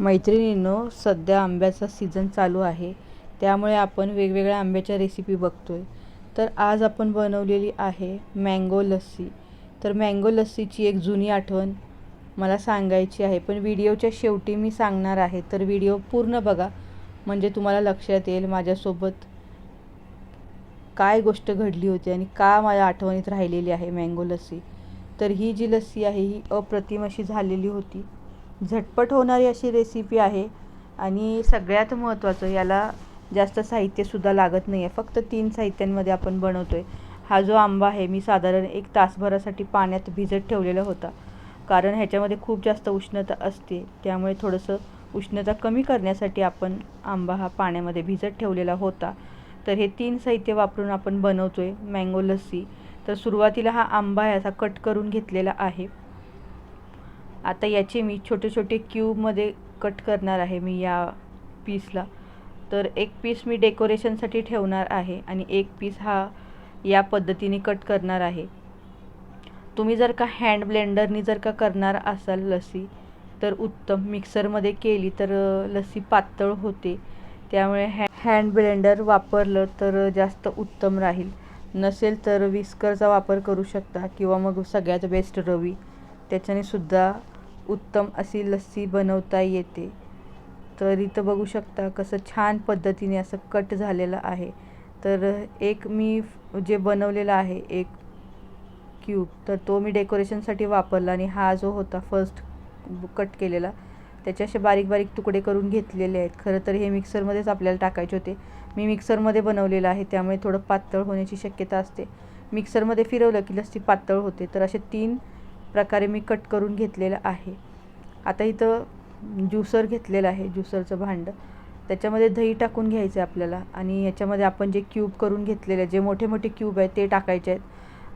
मैत्रिणींनो सध्या आंब्याचा सीझन चालू आहे. त्यामुळे आपण वेगवेगळ्या आंब्याच्या रेसिपी बघतो आहे तर आज आपण बनवलेली आहे मँगो लस्सी. तर मँगो लस्सीची एक जुनी आठवण मला सांगायची आहे. पण व्हिडिओच्या शेवटी मी सांगणार आहे. तर व्हिडिओ पूर्ण बघा. म्हणजे तुम्हाला लक्षात येईल माझ्यासोबत काय गोष्ट घडली होती आणि का माझ्या आठवणीत राहिलेली आहे मँगो लस्सी. तर ही जी लस्सी आहे ही अप्रतिम अशी झालेली होती. झटपट होणारी अशी रेसिपी आहे. आणि सगळ्यात महत्त्वाचं याला जास्त साहित्यसुद्धा लागत नाही आहे फक्त तीन साहित्यांमध्ये आपण बनवतो आहे हा जो आंबा आहे मी साधारण एक तासभरासाठी पाण्यात भिजत ठेवलेला होता. कारण ह्याच्यामध्ये खूप जास्त उष्णता असते. त्यामुळे थोडंसं उष्णता कमी करण्यासाठी आपण आंबा हा पाण्यामध्ये भिजत ठेवलेला होता. तर हे तीन साहित्य वापरून आपण बनवतो आहे मँगो लस्सी. तर सुरुवातीला हा आंबा आहे असा कट करून घेतलेला आहे. आता याचे मी छोटे छोटे क्यूबमध्ये कट करणार आहे मी या पीसला तर एक पीस मी डेकोरेशनसाठी ठेवणार आहे आणि एक पीस हा या पद्धतीने कट करणार आहे. तुम्ही जर का हँड ब्लेंडरनी जर का करणार असाल लसी तर उत्तम. मिक्सरमध्ये केली तर लसी पातळ होते. त्यामुळे हॅ हँड ब्लेंडर वापरलं तर जास्त उत्तम राहील. नसेल तर विस्करचा वापर करू शकता किंवा मग सगळ्यात बेस्ट रवी. त्याच्याने सुद्धा उत्तम अशी लस्सी बनवता येते. तर इथं बघू शकता कसं छान पद्धतीने असं कट झालेलं आहे. तर एक मी जे बनवलेला आहे एक क्यूब तर तो मी डेकोरेशनसाठी वापरला आणि हा जो होता फर्स्ट कट केलेला त्याचे असे बारीक बारीक तुकडे करून घेतलेले आहेत. खरं तर हे मिक्सरमध्येच आपल्याला टाकायचे होते. मी मिक्सरमध्ये बनवलेलं आहे त्यामुळे थोडं पातळ होण्याची शक्यता असते. मिक्सरमध्ये फिरवलं की लस्सी पातळ होते. तर असे तीन प्रकारे मी कट करून घेतलेलं आहे. आता इथं ज्युसर घेतलेलं आहे ज्युसरचं भांडं. त्याच्यामध्ये दही टाकून घ्यायचं आहे आपल्याला आणि याच्यामध्ये आपण जे क्यूब करून घेतलेले जे मोठे मोठे क्यूब आहेत ते टाकायचे आहेत.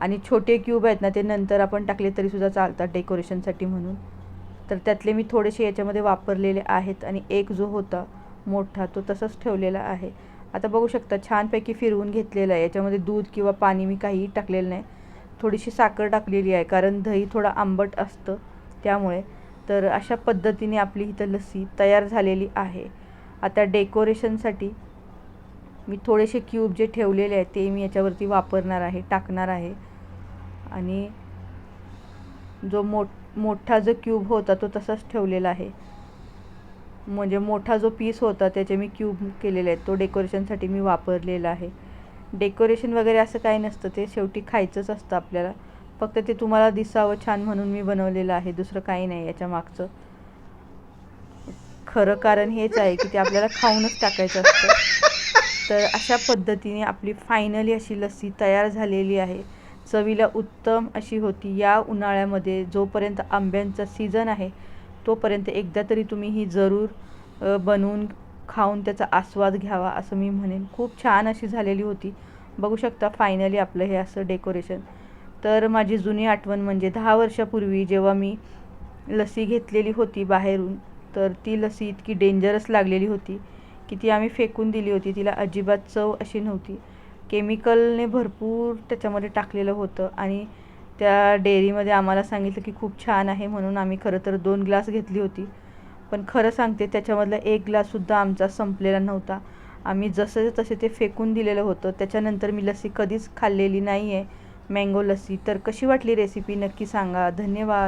आणि छोटे क्यूब आहेत ना ते नंतर आपण टाकले तरीसुद्धा चालतात डेकोरेशनसाठी म्हणून. तर त्यातले मी थोडेसे याच्यामध्ये वापरलेले आहेत आणि एक जो होता मोठा तो तसंच ठेवलेला आहे. आता बघू शकता छानपैकी फिरवून घेतलेलं आहे. याच्यामध्ये दूध किंवा पाणी मी काहीही टाकलेलं नाही. थोडीशी साखर टाकलेली आहे कारण दही थोडं आंबट असतं त्यामुळे. तर अशा पद्धतीने आपली इथं लस्सी तयार झालेली आहे. आता डेकोरेशनसाठी मी थोडेसे क्यूब जे ठेवलेले आहेत ते मी याच्यावरती वापरणार आहे टाकणार आहे. आणि जो मोठ मोठा जो क्यूब होता तो तसाच ठेवलेला आहे. म्हणजे मोठा जो पीस होता त्याचे मी क्यूब केलेले आहेत तो डेकोरेशनसाठी मी वापरलेला आहे. डेकोरेशन वगैरे असं काही नसतं ते शेवटी खायचंच असतं आपल्याला. फक्त ते तुम्हाला दिसावं छान म्हणून मी बनवलेलं आहे दुसरं काही नाही याच्या मागचं. खरं कारण हेच आहे की ते आपल्याला खाऊनच टाकायचं असतं. तर अशा पद्धतीने आपली फायनली अशी लस्सी तयार झालेली आहे. चवीला उत्तम अशी होती. या उन्हाळ्यामध्ये जोपर्यंत आंब्यांचा सीझन आहे तोपर्यंत एकदा तरी तुम्ही ही जरूर बनवून खाऊन त्याचा आस्वाद घ्यावा असं मी म्हणेन. खूप छान अशी झालेली होती. बघू शकता फायनली आपलं हे असं डेकोरेशन तर माझी जुनी आठवण म्हणजे दहा वर्षापूर्वी जेव्हा मी लसी घेतलेली होती बाहेरून तर ती लसी इतकी डेंजरस लागलेली होती की ती आम्ही फेकून दिली होती. तिला अजिबात चव अशी नव्हती. केमिकलने भरपूर त्याच्यामध्ये टाकलेलं होतं आणि त्या डेअरीमध्ये आम्हाला सांगितलं की खूप छान आहे म्हणून आम्ही खरं तर दोन ग्लास घेतली होती. पण खरं सांगते त्याच्यामधला एक ग्लाससुद्धा आमचा संपलेला नव्हता. आम्ही जसं तसे ते फेकून दिलेलं होतं. त्याच्यानंतर मी लस्सी कधीच खाल्लेली नाही आहे मँगो लस्सी. तर कशी वाटली रेसिपी नक्की सांगा. धन्यवाद.